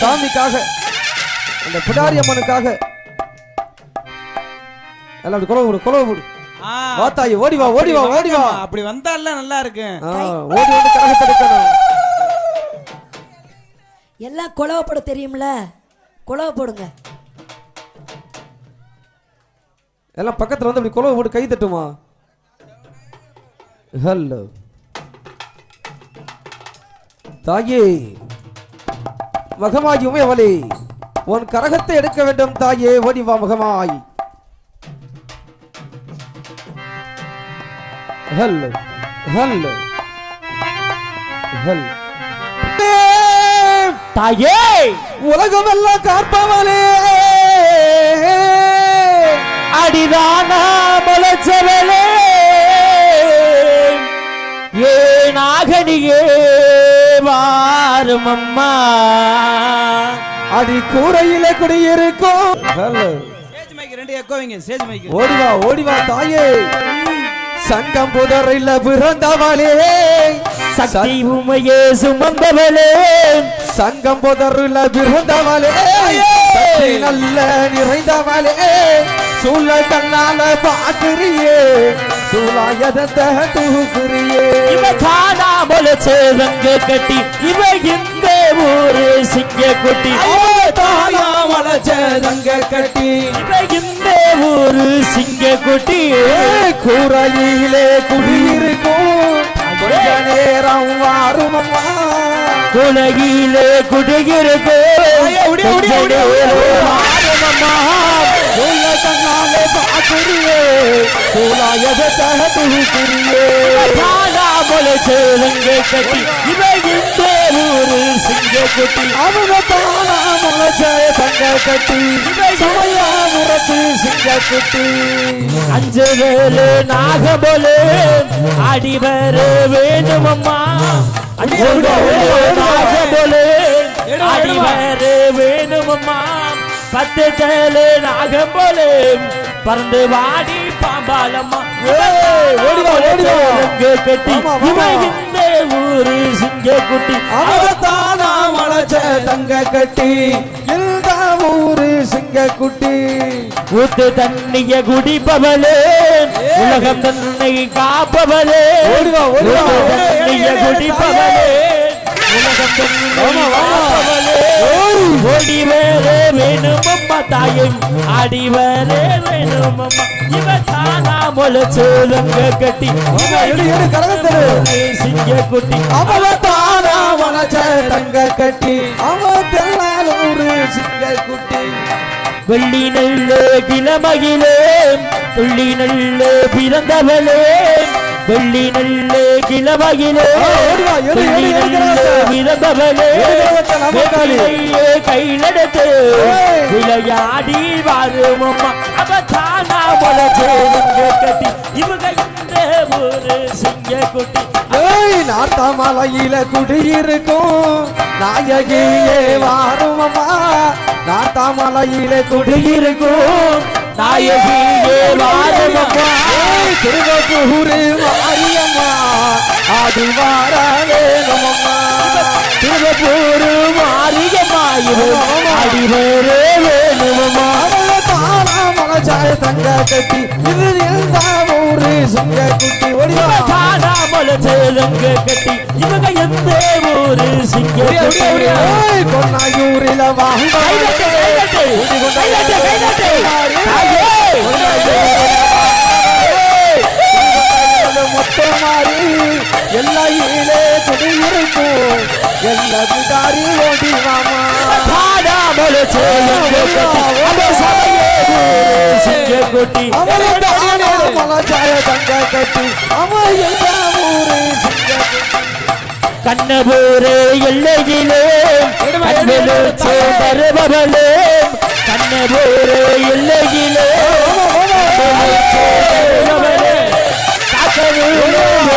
சாமிக்காக அந்த பிடாரி அம்மனுக்காக. எல்லாம் அப்படி குலவு விடு குலவு விடு. ஆ, வா தாயி ஓடி வா ஓடி வா ஓடி வா. அப்படி வந்தால நல்லா இருக்கு. ஓடி வந்து கரகத்தை எடுக்கணும் எல்லாம் குழவ போட தெரியும்ல? குழவ போடுங்க எல்லாம் பக்கத்துல வந்து அப்படி குலவு போட்டு கை தட்டுமா? ஹலோ. தாயே மகமாய் உமையவளே உன் கரகத்தை எடுக்க வேண்டும் தாயே ஓடி வா மகமாய். Hello hello hello. தாயே! உலகமெல்லாம் காப்பவளே அடிதானா முளைச்சவளே ஏனாகனியே வாரும் அம்மா. அடி கூரையில குடியிருக்கும். ஹலோ ஸ்டேஜ் மைக் ரெண்டு எக்கோ வைங்க ஸ்டேஜ் மைக் ஓடி வா ஓடி வா தாயே. சங்கம் புதரில் பிறந்தவளே. சக்தி உமையே சுமந்தவளே. சங்கம் புதரில் பிறந்தவளே. நல்ல நிறைந்தவளே. சூழ கண்ணால பாக்குறியே சூழாயதந்த தூக்குறியே இவ காணா முளைச்சவங்க கட்டி இவ இந்த ஊரு சிங்க குட்டி. தாயா வளச்சதங்க கட்டி. இவ இந்த ஊரு சிங்க குட்டி. கூரையிலே குடியிருக்கும். கொஞ்ச நேரம் கண்ணாலே பாக்குறியே சூழாயதத்த தூக்குறியே முளைச்சவங்க கட்டி இவ இந்த ஊரு சிங்க குட்டி அவங்க தானா முளைச்ச தங்க கட்டி சமையா முரத்து சிங்க குட்டி அஞ்சு வேலு நாகபோலே அடிவர வேணுமம்மா அஞ்சு வேலு நாகபோலே அடிவர வேணுமம்மா பத்து தேலு நாகபோலே பறந்து வாடி பாம்பாலம்மா கட்டி. இந்த ஊரு சிங்க குட்டி. அவங்க தானா முளைச்ச தங்க கட்டி. இந்த ஊரு சிங்க குட்டி. ஊத்து தண்ணிய குடிப்பவளே உலகம் தன்னை காப்பவளே தண்ணிய குடிப்பவளே உலகம் தன்னை ஓடி வேறே வேணுமம்மா தாயும் ஆடி வேறே வேணுமம்மா. இவ தானா கட்டி எடு, எடு, கரகத்தரு. சிங்க குட்டி. அவங்க தானா முளைச்ச தங்க கட்டி அவன் தெல்லாலூரு சிங்க குட்டி. வெள்ளி நல்ல கிளமகிலே துள்ளி நல்ல பிறந்தவளே. வெள்ளி நல்ல கிளமகிலே ஆ, ஓடி வா, எடு, துள்ளி எடு, எடு, நல்ல கிளவத்தை. பிறந்தவளே எடு, கிளவத்தை, நம்ம காளி. வெற்றிலையே கையிலெடுத்து ஏய். விளையாடி வாரும் அம்மா அவ தானா முளைச்சேருங்க கட்டி இவங்க இந்த ஒரு சிங்க குட்டி நாத்தாமலையில குடியிருக்கும் நாயகியே வாருமம்மா நாத்தாமலையில குடியிருக்கும் நாயகியே வாரும் அம்மா மாரியம்மா. ஆடி வாரவே நமம்மா. திருவப்பூரு மாரியம்மாயிரு அடிவேரே வேணுமம்மா அவள தங்க கட்டி இது ஊரு சிங்க குட்டி ஒடிவா சேலங்க கட்டி இவங்க எந்த ஊரு சிங்க மாறி எல்லா காணாமல சேலங்க கட்டி அவ சபையே தங்க கட்டி கண்ணபூரே எல்லையிலே தருபவளே கண்ணபூரே எல்லையிலே. வேணுமம்மா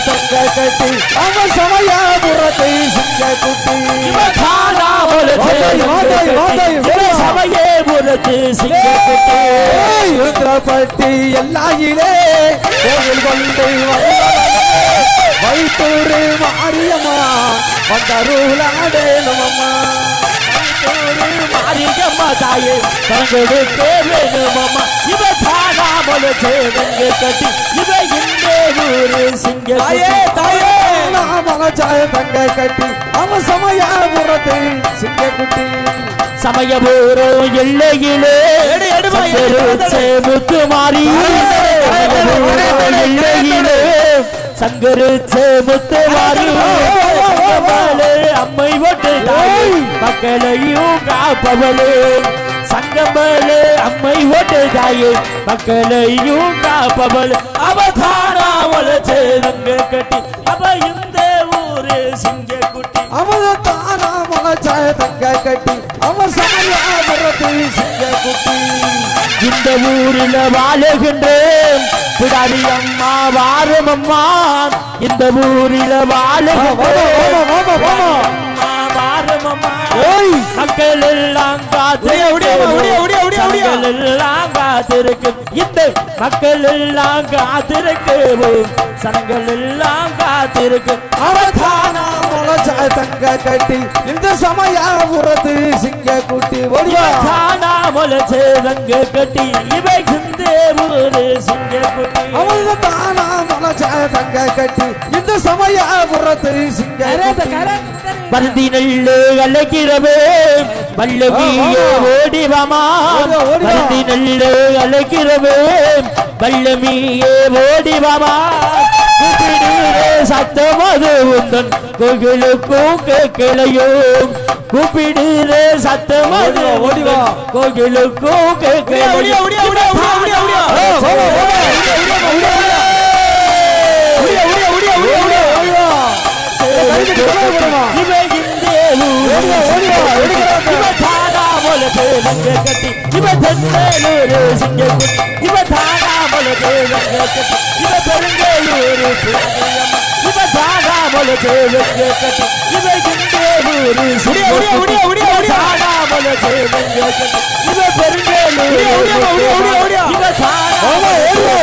தங்க கட்டி அவன் சமயாபுரத்தை சிங்க குட்டி காணாமல் வாதாய், வாதாய், வாதாய், சமயே புரத்து சிங்க சிங்கப்பட்டி எல்லாயிலே கோயில் கொண்டு வைத்தூரு மாரியம்மா வந்தருளாடேனுமம்மா மாரியம்மா தாயே தங்களுக்கு வேணுமம்மா. இவ தானாமல சேவங்க கட்டி இவ இந்த ஊரு சிங்க தாயே தாயே மலச்சாய தங்க கட்டி அவன் எல்லையிலே சங்கரு அம்மை ஒட்டு தாயே மக்களையும் காப்பவளே சங்கமலே அம்மை ஒட்டு தாயே மக்களையும் காப்பவள். அவதாராவள சேருங்க கட்டி அவ இந்த ஊரு சிங்க குட்டி அவன் தானா மலச்சாய தங்க கட்டி அவன் சமயாபுரத்து சிங்கக்குட்டி. இந்த ஊரில் வாழுகின்றேன். பிடாரி அம்மா வாரும் அம்மா இந்த ஊரில் வாழுகின்றேன். ஏய்! மக்கள் எல்லாம். மக்கள் எல்லாம் காத்திருக்கும். இந்த மக்கள் எல்லாம் காத்திருக்கும். சனங்கள் எல்லாம் காத்திருக்கும். அவதானா மலச்சாய தங்க கட்டி இந்த சமயாபுரத்து சிங்கக்குட்டி ஓடிவா காணாமல் சேதங்க கட்டி இவை இந்த ஊரு சிங்க குட்டி. அவன் தானா மலச்சாய தங்க கட்டி இந்த சமயாபுரத்து சிங்கக்குட்டி பருந்தி நெல்லு அழைக்கிறவே வல்லமியே ஓடிவாமா ஓடிவா, ஓடிவா. பருந்தி நெல்லு அழைக்கிறவே வல்லமியே ஓடிவாமா கூப்பிடுறே சத்தம் அது உந்தன் கோகிலுக்கும் கேட்கலையும். கூப்பிடுறே சத்தம் அது ஓடிவா. கோகிலுக்கும் கேட்கலையும். ஒடியா, ஒடியா, ஒடியா, ஒடியா, ஒடியா. ஏய், வாமா, வாமா. ஒடியா, ஒடியா, ஒடியா, ஒடியா, ஒடியா. ஓடிவா. ஏய், கை தட்டி கொலை போடுமா. இவை இந்த ஊரு ஓடிவா, ஓடிவா, எடுக்கிறாங்க. இவ தானாமல தேவங்க கட்டி இவ தென்னலூரு சிங்கக்குட்டி இவ தானாமல தேவங்க கட்டி இவ பெருங்கலூரு பிள்ளையம்மா இவ தானாமல தேவங்க கட்டி இவ இந்தூரு ஒடியா, ஒடியா, ஒடியா, ஒடியா. தானாமல தேவங்க கட்டி இவ பெருங்கலூரு ஒடியா, ஒடியா, ஒடியா, ஒடியா, ஒடியா. இவ ஆமா, ஓடிவா,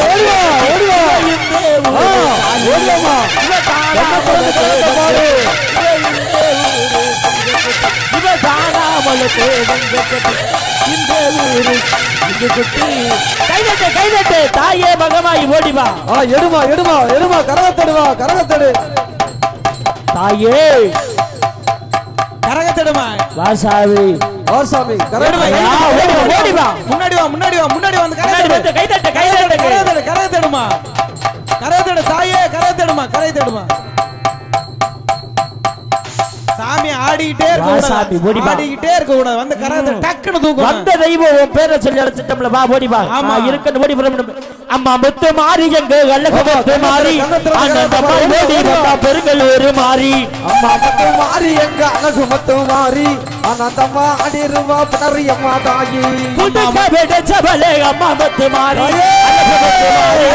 ஓடிவா, ஓடிவா. ஆ, இவ கட்டி இந்த ஊரு இங்கு குட்டி. கைதட்டு கைதட்டு தாயே மகமாய் ஓடிவா ஆ, எடுமா எடுமா எடுமா கரகத்தடுவா கரகத்தடு. தாயே. கரகத்தெடுமா? வாசாமி எடுமா, கரகத்தடு ஆ, ஓடிவா முன்னாடி வா முன்னாடி வா முன்னாடி வந்து கரகத்தெடு. கைதட்டு கைதட்டு கரகத்தெடு கரகத்தெடுமா? கரகத்தெடு தாயே கரகத்தெடுமா கரகத்தெடுமா சாமி ஆடிக்கிட்டே இருக்க சாமி, ஓடி. ஆடிக்கிட்டே இருக்க கூடாது. வந்து கரகத்தை டக்குன்னு தூக்கணும் வந்த தெய்வம் உன் பேரை சொல்லி அழைச்சிட்டோம்ல வா ஓடி வா. ஆமா. இருக்கணும் ஓடி வரணும் அம்மா முத்து மாறி எங்க அழகு முத்து மாறி. வந்தா பெருங்கலூர் மாறி. அம்மா மட்டும் மாறி எங்க அழகு மட்டும் மாறி. ஆனந்தம்மா அடிருவா பிணறியம்மா தாயி. புதுக்க வெடிச்சவளே அம்மா முத்து மாறி. அழகு முத்து மாறி.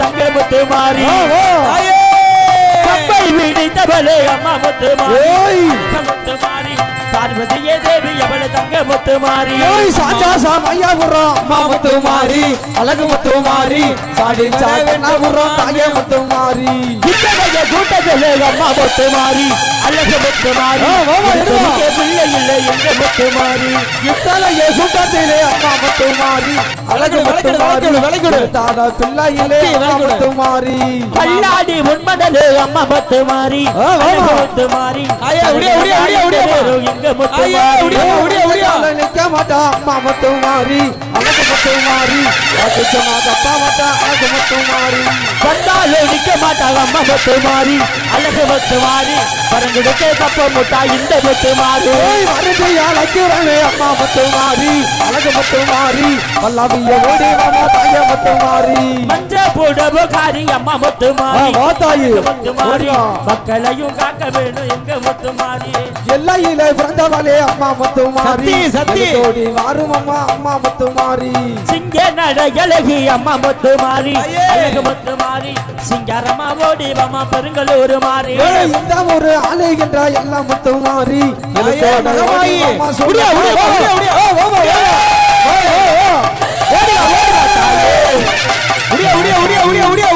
தங்க முத்து மாறி. விடித்தவளே அம்மா முத்து மாறி? முத்து மாறி. பார்வதியே தேவி அவளை தங்க முத்து மாறி? ஏய் சாச்சா சாமையாபுரம் அம்மா முத்து மாறி. அழகு முத்து மாறி. சாடி சாகனாபுரம் தாயே முத்து மாறி. இத்தகைய கூட்டத்திலே அம்மா முத்து மாறி. அழகு முத்து மாறி. பிள்ளை இல்லை எங்க முத்து மாறி? இத்தலைய கூட்டத்திலே அம்மா முத்து மாறி. அழகு முத்து மாறி. பிள்ளையிலே கட்டி, அம்மா விளக்கிடு. முத்து மாறி. கல்லாடி உண்மதலு அம்மா முத்து மாறி. அழகு நிக்க மாட்டா அம்மா முத்து மாறி. அழகு முத்து மாறி. சொன்னாத அப்பா மாட்டா அழகு முத்து மாறி. வந்தாலும் நிக்க மாட்டாங்க அம்மா முத்து மாறி. அழகு முத்து மாறி. பரங்குடுக்க தப்ப முட்டா இந்த முத்து மாறி. ஏய் வருது அழைக்கிறனே அம்மா முத்து மாறி. அழகு முத்து மாறி. வல்லாவிய ஓடி மாமா தாய முத்து மாறி. மஞ்ச புடவு காரி அம்மா முத்து ஆ, மாறி. வா தாயி. முத்து மாறி. ஓடிவா. எல்லையும் காக்க வேணும் எங்க முத்து மாறி எல்லையில பிறந்தவளே அம்மா முத்து மாறி சத்தி சத்தி வாரும் அம்மா அம்மா முத்து மாறி சிங்க நட அம்மா முத்து மாறி அழகு முத்து மாறி சிங்காரமா ஓடி அம்மா பெருங்கலூர் மாறி இந்த ஒரு ஆலைகின்ற எல்லாம் முத்து மாறி அம்மா சொல்லியா உடைய உடைய உடைய உடைய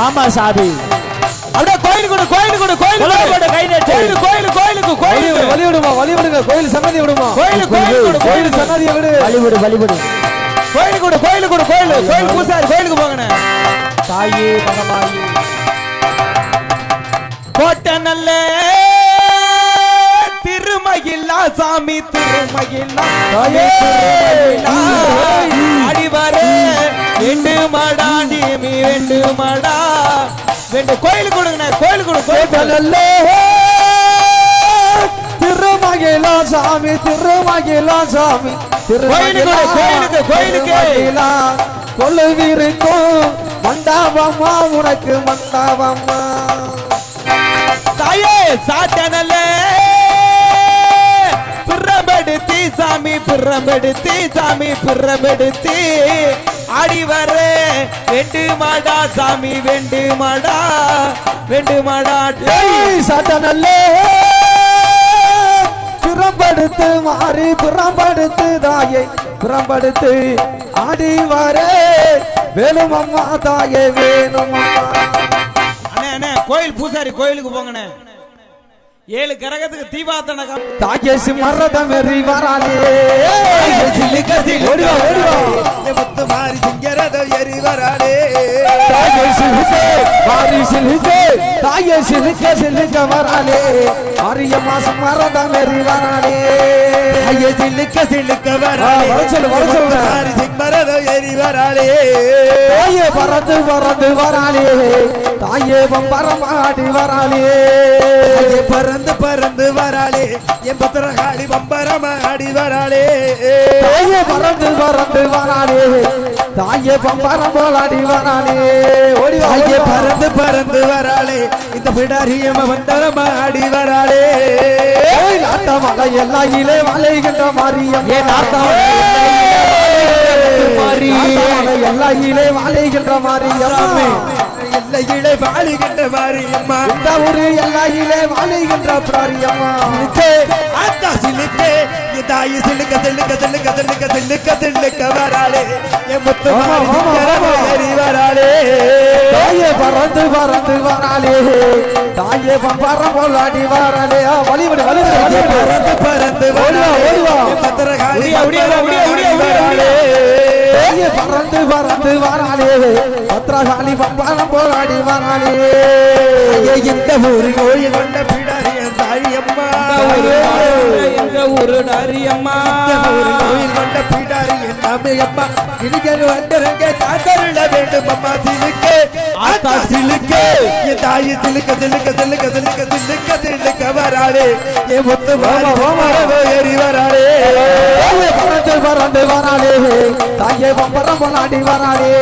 ஆமா சாபி அப்படியே கோயில் கொடு கோயில் கொடு கோயில் கை கோயில் கோயிலுக்கு கோயிலுக்கு கோயில் வழி விடுமா வழி விடுங்க கோயில் சன்னதி விடுமா கோயில் கோயில் கொடு கோயில் சன்னதியை விடு. வழிபடு வழிபடு கோயில் கொடு கோயில் கொடு கோயில். கோயில் பூசாரி கோயிலுக்கு போங்கண்ணே. தாயே மனமாயி கோட்டை நல்ல திருமகில்லா சாமி திருமகில்லா தாயே அடிவாரே வெண்டு மாடா நீமி வெண்டு மாடா வெண்டு கோயில் கொடுங்கண்ணே கோயில் கொடு கோயில் கொடு. நல்லே திருமகிலா சாமி திருமகிலா சாமி கோயிலுக்கு, கோயிலுக்கு, கோயிலுக்கு. கொள்ளுவிருக்கும் மண்டாபம்மா உனக்கு மண்டாபம்மா தாயே சாட்டனல்ல சாமி பிறம்பெடுத்தி சாமி பிறம்பெடுத்தி ஆடி வர வெண்டு மாடா சாமி வெண்டு மாடா வெண்டு மாடா. சட்டனல்லே பிறம்படுத்து மாறி பிறம்படுத்து தாயை பிறம்படுத்து ஆடி வரே வேணும் அம்மா தாயே வேணும் அம்மா. அண்ணே அண்ணே கோயில் பூசாரி கோயிலுக்கு போங்கண்ணே. ஏழு கரகத்துக்கு தீபாத்தனை காமி- தாயே சிம்மரத மெறி வரானே ஓடிவா ஓடிவா. முத்து மாறி சிங்கரத எரி வராளே தாயே சிலுக்கே மாறி சிலுக்கே தாயே சிலுக்க சிலுக்க வரானே. ஆரியம்மா சிம்மரத மெறி வரானே ஐய சில்லுக்க சில்லுக்க வராளே வர சொல்லு, வர சொல்லு. சிங்கரத எரி வராளே. தாயே பறந்து பறந்து வராளே. தாயே பம்பரம் ஆடி வராளே. பறந்து பறந்து வராளே. என் பத்திரகாளி பம்பரம ஆடி வராளே. தாயே பறந்து பறந்து வராளே. தாயே பம்பரம் போல் ஆடி வராளே. ஓடி. பறந்து பறந்து வராளே. இந்த பிடாரியம வந்தரம ஆடி வராளே. ஏய், நாட்ட மலை எல்லையிலே வளைகின்ற மாரியம் ஏ நாட்ட மலை எல்லையிலே வளைகின்ற மாரியம் எல்லையிலே வாழுகின்ற மாரியம்மா. இந்த ஊரு எல்லையிலே வளைகின்ற பிராரியம்மா. ஆத்தா சிலுக்கே தாயி சிலுக்க சிலுக்க சிலுக்க சிலுக்க சிலுக்க சிலுக்க வராளே. என் முத்து மாறி வராளே. தாயே பறந்து பறந்து வராளே. தாயே பம்பரம் போல் ஆடி வராளே வழிவிடு வழிவிடு பறந்து பறந்து ஓடி வா, ஓடி வா. என் பத்திரகாளி வராளே. தாயே பறந்து பறந்து வராளே. பத்ரகாளி பம்பரம் போல் ஆடி வராளே இந்த ஊரு கோயில் கொண்ட பிடாரி என் தாய் அம்மா எங்க ஊரு டாரியம்மா இந்த ஊரு கோயில் கொண்ட பிடாரி என் தாமை அம்மா இனிக்கரு வந்தருங்க தாத்தருள வேண்டும் அம்மா சிலுக்கு. ஆத்தா சிலுக்கு. என் தாய் சிலுக்க சிலுக்க சிலுக்க சிலுக்க சிலுக்க சிலுக்க வராளே என் முத்து மாறி மரபு ஏறி வராளே தாயே பறந்து பறந்து வராளே தாயே பம்பரம் போல் ஆடி வராளே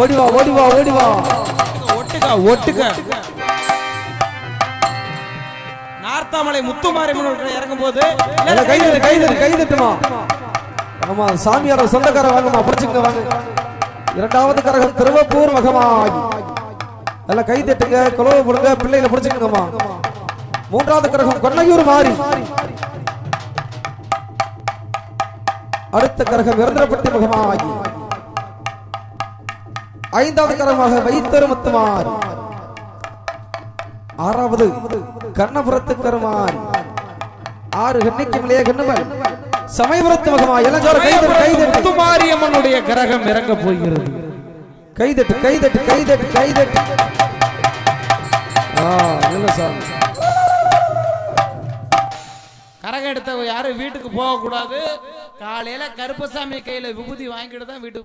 ஓடிவா ஓடிவா ஓடிவா. ஒட்டுக்க ஒட்டுக்க நார்த்தாமலை முத்துமாரியம்மன் இறங்கும் போது கை கை கை தட்டுமா? ஆமா சாமியார சொந்தக்கார வாங்கம்மா பிடிச்சுங்க வாங்க. இரண்டாவது கரகம் திருவப்பூர் மகமாகி எல்லாம் கை தட்டுங்க குலவை போடுங்க பிள்ளைகளை பிடிச்சுக்கங்கம்மா. மூன்றாவது கரகம் கொன்னையூர் மாறி. அடுத்த கரகம் விருந்திரப்பட்டி மகமாகி ஐந்தாவது கரகமாக வைத்தரு முத்துமாரி ஆறாவது கண்ணபுரத்து கருமாரி ஆறு கண்ணிக்கு மேலே கண்ணுமல் சமயபுரத்து மகமா எல்லாம் ஜோர கைதட்டு கைதட்டு. முத்துமாரியம்மனுடைய கிரகம் இறங்க போகிறது. கைதட்டு கைதட்டு கைதட்டு கைதட்டு. ஆ சார். கரகம் எடுத்த யாரும் வீட்டுக்கு போக கூடாது காலையில கருப்பசாமி கையில விபூதி வாங்கிட்டு தான் வீட்டுக்கு